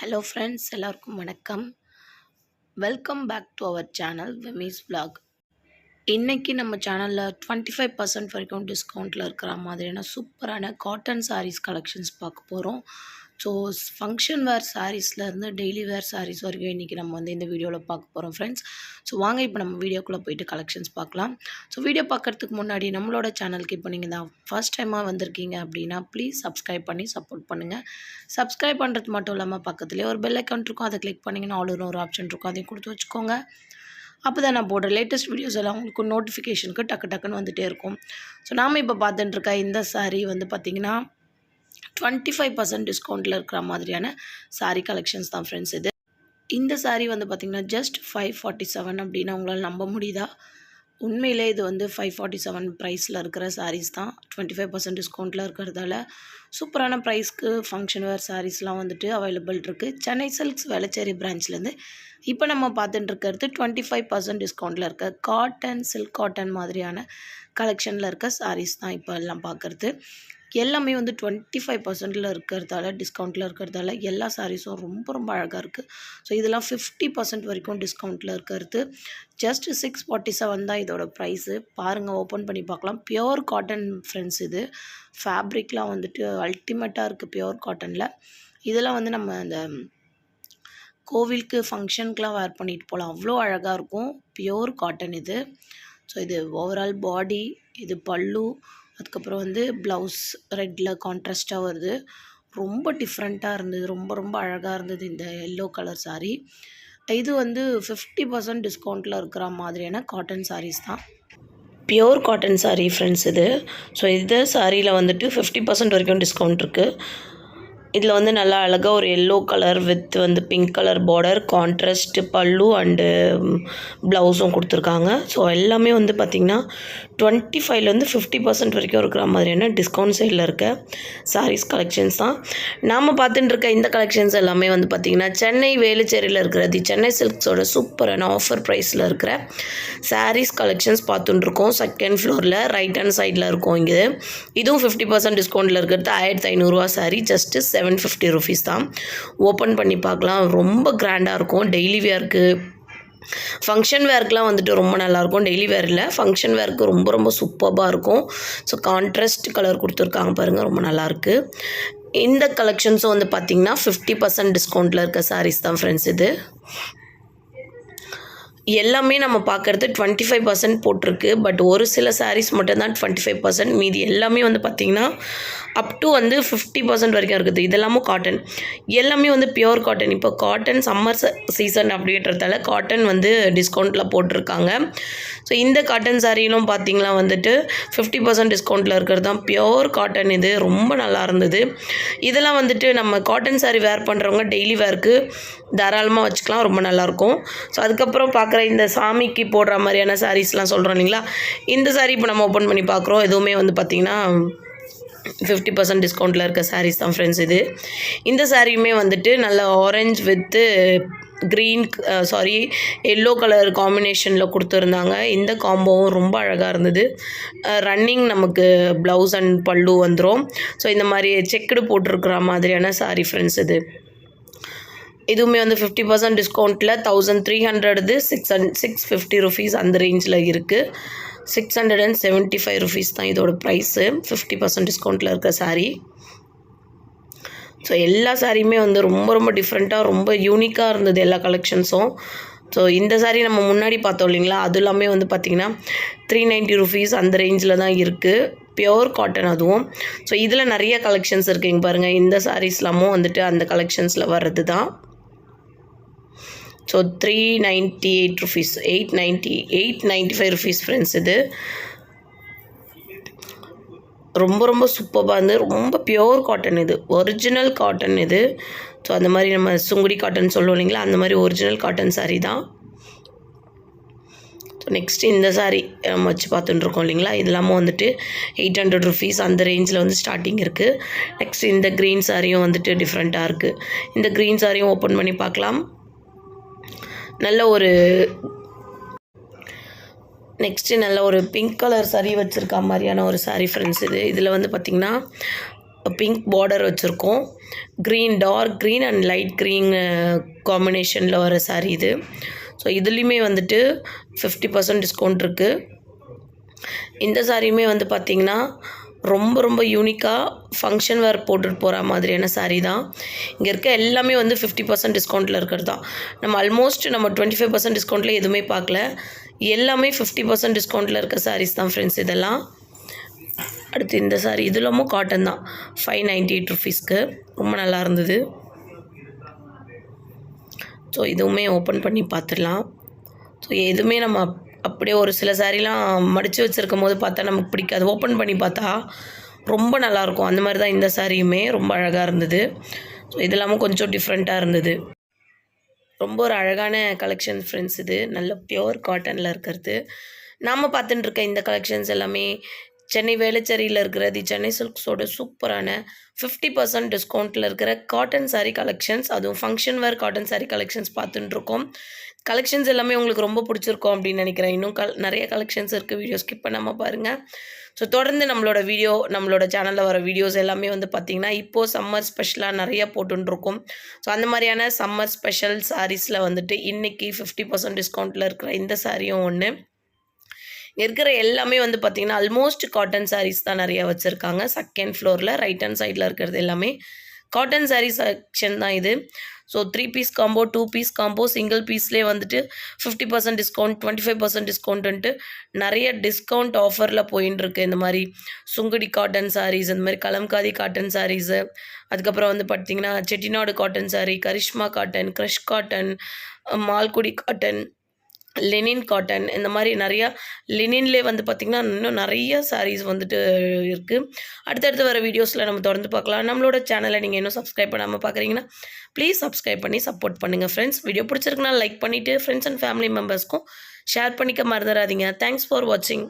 Hello friends எல்லாருக்கும் வணக்கம். Welcome back to our channel வெமீஸ் vlog. இன்றைக்கி நம்ம சேனலில் டுவெண்ட்டி ஃபைவ் பர்சன்ட் வரைக்கும் டிஸ்கவுண்ட்டில் இருக்கிற மாதிரியான சூப்பரான காட்டன் சாரீஸ் கலெக்ஷன்ஸ் பார்க்க போகிறோம் ஸோ ஃபங்க்ஷன் வேர் சாரீஸ்லேருந்து டெய்லி வேர் சாரீஸ் வரைக்கும் இன்றைக்கி நம்ம வந்து இந்த வீடியோவில் பார்க்க போகிறோம் ஃப்ரெண்ட்ஸ் ஸோ வாங்க இப்போ நம்ம வீடியோக்குள்ளே போயிட்டு கலெக்ஷன்ஸ் பார்க்கலாம். ஸோ வீடியோ பார்க்குறதுக்கு முன்னாடி நம்மளோட சேனலுக்கு இப்போ நீங்கள் தான் ஃபர்ஸ்ட் டைமாக வந்திருக்கீங்க அப்படின்னா ப்ளீஸ் சப்ஸ்கிரைப் பண்ணி சப்போர்ட் பண்ணுங்கள் சப்ஸ்கிரைப் பண்ணுறது மட்டும் இல்லாமல் பக்கத்துலேயே ஒரு பெல் அக்கௌண்ட் இருக்கும். அதை கிளிக் பண்ணிங்கன்னா ஆல் ஒரு ஆப்ஷன் இருக்கும். அதையும் கொடுத்து வச்சுக்கோங்க. அப்போ தான் நான் போடுற லேட்டஸ்ட் வீடியோஸ் எல்லாம் உங்களுக்கு நோட்டிஃபிகேஷனுக்கு டக்கு டக்குன்னு வந்துகிட்டே இருக்கும். ஸோ நாம் இப்போ பார்த்துட்டுருக்க இந்த சாரீ வந்து பார்த்திங்கன்னா டுவெண்ட்டி ஃபைவ் பர்சன்ட் டிஸ்கவுண்ட்டில் இருக்கிற மாதிரியான சாரீ கலெக்ஷன்ஸ் தான் ஃப்ரெண்ட்ஸ் இது. இந்த சாரீ வந்து பார்த்திங்கன்னா ஜஸ்ட் ஃபைவ் ஃபார்ட்டி செவன் அப்படின்னு உங்களால் நம்ப முடியுதா? உண்மையிலே இது வந்து ஃபைவ் ஃபார்ட்டி செவன் ப்ரைஸில் இருக்கிற சாரீஸ் தான். டுவெண்ட்டி ஃபைவ் பர்சன்ட் டிஸ்கவுண்ட்டில் இருக்கிறதால சூப்பரான ப்ரைஸ்க்கு ஃபங்க்ஷன் வேர் சாரீஸ்லாம் வந்துட்டு அவைலபிள் இருக்குது சென்னை சில்க்ஸ் வேளச்சேரி பிரான்ச்லேருந்து இப்போ நம்ம பார்த்துட்டு இருக்கிறது டுவெண்ட்டி ஃபைவ் பர்சன்ட் டிஸ்கவுண்ட்டில் இருக்க காட்டன் சில்க் காட்டன் மாதிரியான கலெக்ஷனில் இருக்க சாரீஸ் தான் இப்போ எல்லாம் பார்க்குறது. எல்லாமே வந்து டுவெண்ட்டி ஃபைவ் பர்சன்டில் இருக்கிறதால டிஸ்கவுண்ட்டில் இருக்கிறதால எல்லா சாரீஸும் ரொம்ப ரொம்ப அழகாக இருக்குது ஸோ இதெல்லாம் ஃபிஃப்டி பர்சன்ட் வரைக்கும் டிஸ்கவுண்ட்டில் இருக்கிறது. ஜஸ்ட் சிக்ஸ் ஃபார்ட்டி செவன் தான் இதோட ப்ரைஸு பாருங்கள் ஓப்பன் பண்ணி பார்க்கலாம். பியோர் காட்டன் ஃப்ரெண்ட்ஸ் இது. ஃபேப்ரிக்லாம் வந்துட்டு அல்டிமேட்டாக இருக்குது பியோர் காட்டனில் இதெல்லாம் வந்து நம்ம அந்த கோவிலுக்கு ஃபங்க்ஷனுக்குலாம் வேர் பண்ணிட்டு போகலாம். அவ்வளோ அழகாக இருக்கும். பியோர் காட்டன் இது. ஸோ இது ஓவரால் பாடி இது பல்லு அதுக்கப்புறம் வந்து ப்ளவுஸ் ரெட்டில் கான்ட்ராஸ்ட்டாக வருது. ரொம்ப டிஃப்ரெண்ட்டாக இருந்தது. ரொம்ப ரொம்ப அழகாக இருந்தது இந்த எல்லோ கலர் சாரீ இது வந்து ஃபிஃப்டி பர்சன்ட் டிஸ்கவுண்ட்டில் இருக்கிற மாதிரியான காட்டன் சாரீஸ் தான். பியோர் காட்டன் சாரீ ஃப்ரெண்ட்ஸ் இது. ஸோ இது சாரியில் வந்துட்டு ஃபிஃப்டி பர்சன்ட் வரைக்கும் டிஸ்கவுண்ட் இருக்குது இதில் வந்து நல்லா அழகாக ஒரு எல்லோ கலர் வித் வந்து பிங்க் கலர் பார்டர் கான்ட்ராஸ்ட் பல்லு அண்டு ப்ளவுஸும் கொடுத்துருக்காங்க. ஸோ எல்லாமே வந்து பார்த்திங்கன்னா டுவெண்ட்டி ஃபைவ்லேருந்து ஃபிஃப்டி பர்சன்ட் வரைக்கும் இருக்கிற மாதிரியான டிஸ்கவுண்ட் சைடில் இருக்க சாரீஸ் கலெக்ஷன்ஸ் தான். நாம் பார்த்துட்டு இருக்க இந்த கலெக்ஷன்ஸ் எல்லாமே வந்து பார்த்திங்கன்னா சென்னை வேலுச்சேரியில் இருக்கிற தி சென்னை சில்க்ஸோட சூப்பரான ஆஃபர் ப்ரைஸில் இருக்கிற சாரீஸ் கலெக்ஷன்ஸ் பார்த்துட்டுருக்கோம் செகண்ட் ஃப்ளோரில் ரைட் ஹேண்ட் சைடில் இருக்கும் இங்கே. இதுவும் ஃபிஃப்டி பர்சன்ட் டிஸ்கவுண்ட்டில் இருக்கிறது. ஆயிரத்தி ஐநூறுரூவா saree just seven fifty rupees தான். ஓப்பன் பண்ணி பார்க்கலாம். ரொம்ப கிராண்டாக இருக்கும். டெய்லி வேர்க்கு ஃபங்க்ஷன் வேர்க்கெலாம் வந்துட்டு ரொம்ப நல்லாயிருக்கும் டெய்லி வேரில் ஃபங்க்ஷன் வேர்க்கு ரொம்ப ரொம்ப சூப்பராக இருக்கும். ஸோ கான்ட்ராஸ்ட் கலர் கொடுத்துருக்காங்க பாருங்கள் ரொம்ப நல்லாயிருக்கு இந்த கலெக்ஷன்ஸும் வந்து பார்த்திங்கன்னா ஃபிஃப்டி பர்சன்ட் டிஸ்கவுண்ட்டில் இருக்க சாரீஸ் தான் ஃப்ரெண்ட்ஸ் இது. எல்லாமே நம்ம பார்க்குறது டுவெண்ட்டி ஃபைவ் பர்சன்ட் போட்டிருக்கு. பட் ஒரு சில சாரீஸ் மட்டும்தான் டுவெண்ட்டி ஃபைவ் பர்சன்ட் மீதி எல்லாமே வந்து பார்த்திங்கன்னா அப் டு வந்து ஃபிஃப்டி பர்சன்ட் வரைக்கும் இருக்குது. இதெல்லாமும் காட்டன் எல்லாமே வந்து பியோர் காட்டன் இப்போ காட்டன் சம்மர் சீசன் அப்படின்றதால காட்டன் வந்து டிஸ்கவுண்ட்டில் போட்டிருக்காங்க. ஸோ இந்த காட்டன் சாரீலும் பார்த்திங்களா வந்துட்டு ஃபிஃப்டி பர்சன்ட் டிஸ்கவுண்ட்டில் இருக்கிறது தான். பியோர் காட்டன் இது. ரொம்ப நல்லா இருந்தது. இதெல்லாம் வந்துட்டு நம்ம காட்டன் சாரீ வேர் பண்ணுறவங்க டெய்லி வேர்க்கு தாராளமாக வச்சுக்கலாம். ரொம்ப நல்லாயிருக்கும் ஸோ அதுக்கப்புறம் பார்க்க பார்க்குற இந்த சாமிக்கு போடுற மாதிரியான சாரீஸ்லாம் சொல்கிறோம் இல்லைங்களா? இந்த சாரீ இப்போ நம்ம ஓப்பன் பண்ணி பார்க்குறோம். எதுவுமே வந்து பார்த்திங்கன்னா ஃபிஃப்டி பர்சன்ட் டிஸ்கவுண்ட்டில் இருக்க சாரீஸ் தான் ஃப்ரெண்ட்ஸ் இது. இந்த சாரியுமே வந்துட்டு நல்ல orange with green sari yellow colour காம்பினேஷனில் கொடுத்துருந்தாங்க. இந்த காம்போவும் ரொம்ப அழகாக இருந்தது. ரன்னிங் நமக்கு ப்ளவுஸ் அண்ட் பல்லு வந்துடும் ஸோ இந்த மாதிரி செக்குடு போட்டிருக்கிற மாதிரியான சாரி ஃப்ரெண்ட்ஸ் இது. இதுவுமே வந்து fifty percent டிஸ்கவுண்ட்டில் thousand three hundred six hundred six fifty rupees அந்த ரேஞ்சில் இருக்குது six hundred and seventy five rupees தான் இதோட ப்ரைஸு ஃபிஃப்டி பர்சன்ட் டிஸ்கவுண்ட்டில் இருக்க சாரீ ஸோ எல்லா சாரியுமே வந்து ரொம்ப ரொம்ப டிஃப்ரெண்ட்டாக ரொம்ப யூனிக்காக இருந்தது எல்லா கலெக்ஷன்ஸும் ஸோ இந்த சாரீ நம்ம முன்னாடி பார்த்தோம் இல்லைங்களா? அது எல்லாமே வந்து பார்த்திங்கன்னா த்ரீ நைன்ட்டி ருபீஸ் அந்த ரேஞ்சில் தான் இருக்குது பியோர் காட்டன் அதுவும். ஸோ இதில் நிறைய கலெக்ஷன்ஸ் இருக்குங்க பாருங்கள் இந்த சாரீஸ்லாமும் வந்துட்டு அந்த கலெக்ஷன்ஸில் வர்றது தான் so three ninety eight rupees eight ninety eight ninety five rupees friends இது. ரொம்ப ரொம்ப சூப்பராக இருந்து ரொம்ப பியோர் காட்டன் இது. ஒரிஜினல் காட்டன் இது. ஸோ அந்த மாதிரி நம்ம சுங்குடி காட்டன் சொல்லுவோம் இல்லைங்களா? அந்த மாதிரி ஒரிஜினல் காட்டன் சாரீ தான். ஸோ நெக்ஸ்ட் இந்த சாரீ நம்ம வச்சு பார்த்துட்டுருக்கோம் இல்லைங்களா இல்லைங்களா? இல்லாமல் வந்துட்டு எயிட் ஹண்ட்ரட் ருபீஸ் அந்த ரேஞ்சில் வந்து ஸ்டார்டிங் இருக்குது நெக்ஸ்ட் இந்த க்ரீன் சாரியும் வந்துட்டு டிஃப்ரெண்ட்டாக இருக்குது இந்த க்ரீன் சாரியும் ஓப்பன் பண்ணி பார்க்கலாம். நல்ல ஒரு நெக்ஸ்ட்டு நல்ல ஒரு பிங்க் கலர் சரி வச்சுருக்க மாதிரியான ஒரு சாரீ ஃப்ரெண்ட்ஸ் இது. இதில் வந்து பார்த்திங்கன்னா பிங்க் பார்டர் வச்சுருக்கோம். Green dark green and light green காம்பினேஷனில் வர saree இது. ஸோ இதுலேயுமே வந்துட்டு ஃபிஃப்டி பர்சன்ட் டிஸ்கவுண்ட் இருக்குது இந்த சாரியுமே வந்து பார்த்திங்கன்னா ரொம்ப ரொம்ப யூனிக்காக ஃபங்க்ஷன் வேர் போட்டுட்டு போகிற மாதிரியான சாரீ தான். இங்கே இருக்க எல்லாமே வந்து ஃபிஃப்டி பர்சன்ட் டிஸ்கவுண்ட்டில் இருக்கிறது. தான் நம்ம ஆல்மோஸ்ட் நம்ம டுவெண்ட்டி ஃபைவ் பர்சன்ட் டிஸ்கவுண்ட்டில் எதுவுமே பார்க்கல. எல்லாமே ஃபிஃப்டி பர்சன்ட் டிஸ்கவுண்ட்டில் இருக்க சாரீஸ் தான் ஃப்ரெண்ட்ஸ் இதெல்லாம். அடுத்து இந்த saree இதுலமும் காட்டன் தான். ஃபைவ் நைன்டி எயிட் ருபீஸ்க்கு ரொம்ப நல்லா இருந்தது. ஸோ இதுவுமே ஓப்பன் பண்ணி பார்த்துடலாம். ஸோ எதுவுமே நம்ம அப்படியே ஒரு சில சாரீலாம் மடித்து வச்சுருக்கும் போது பார்த்தா நமக்கு பிடிக்காது. ஓப்பன் பண்ணி பார்த்தா ரொம்ப நல்லாயிருக்கும். அந்த மாதிரி தான் இந்த சாரியுமே ரொம்ப அழகாக இருந்தது. ஸோ இதெல்லாமும் கொஞ்சம் டிஃப்ரெண்ட்டாக இருந்தது. ரொம்ப ஒரு அழகான கலெக்ஷன் ஃப்ரெண்ட்ஸ் இது. நல்ல பியோர் காட்டனில் இருக்கிறது. நாம் பார்த்துட்டுருக்க இந்த கலெக்ஷன்ஸ் எல்லாமே சென்னை வேளச்சேரியில் இருக்கிற தி சென்னை சில்க்ஸோட சூப்பரான ஃபிஃப்டி பர்சன்ட் டிஸ்கவுண்ட்டில் இருக்கிற காட்டன் சாரீ கலெக்ஷன்ஸ் அதுவும் function wear cotton saree collections பார்த்துட்டுருக்கோம் collections எல்லாமே உங்களுக்கு ரொம்ப பிடிச்சிருக்கும் அப்படின்னு நினைக்கிறேன். இன்னும் கல் நிறைய கலெக்ஷன்ஸ் இருக்குது வீடியோ ஸ்கிப் பண்ணாமல் பாருங்கள் ஸோ தொடர்ந்து நம்மளோட வீடியோ நம்மளோட சேனலில் வர வீடியோஸ் எல்லாமே வந்து பார்த்திங்கன்னா இப்போது சம்மர் ஸ்பெஷலாக நிறைய போட்டுருக்கோம் ஸோ அந்த மாதிரியான சம்மர் ஸ்பெஷல் சாரீஸில் வந்துட்டு இன்றைக்கி ஃபிஃப்டி பர்சன்ட் டிஸ்கவுண்ட்டில் இருக்கிற இந்த சாரியும் ஒன்று இருக்கிற எல்லாமே வந்து பார்த்திங்கன்னா ஆல்மோஸ்ட் காட்டன் சாரீஸ் தான் நிறையா வச்சுருக்காங்க. செகண்ட் ஃப்ளோரில் ரைட் ஹேண்ட் சைடில் இருக்கிறது எல்லாமே காட்டன் saree செக்ஷன் தான் இது. So three piece combo two piece combo single பீஸ்லேயே வந்துட்டு fifty percent discount twenty five percent டிஸ்கவுண்ட்டுன்ட்டு நிறைய டிஸ்கவுண்ட் ஆஃபரில் போயின்னு இருக்கு இந்த மாதிரி சுங்குடி காட்டன் சாரீஸ் இந்த மாதிரி கலம்காதி காட்டன் சாரீஸு அதுக்கப்புறம் வந்து பார்த்திங்கன்னா Chettinad cotton saree Karishma cotton crush cotton Malgudi cotton linen cotton இந்த மாதிரி நிறையா லெனின்லேயே வந்து பார்த்திங்கன்னா இன்னும் நிறைய சாரீஸ் வந்துட்டு இருக்குது அடுத்தடுத்து வர வீடியோஸில் நம்ம தொடர்ந்து பார்க்கலாம். நம்மளோட சேனலை நீங்கள் இன்னும் சப்ஸ்கிரைப் பண்ணாமல் பார்க்குறீங்கன்னா ப்ளீஸ் சப்ஸ்கிரைப் பண்ணி சப்போர்ட் பண்ணுங்கள் ஃப்ரெண்ட்ஸ் வீடியோ பிடிச்சிருக்குன்னா லைக் பண்ணிவிட்டு ஃப்ரெண்ட்ஸ் அண்ட் ஃபேமிலி மெம்பர்ஸ்க்கும் ஷேர் பண்ணிக்க மறந்துடாதீங்க. தேங்க்ஸ் ஃபார் வாட்சிங்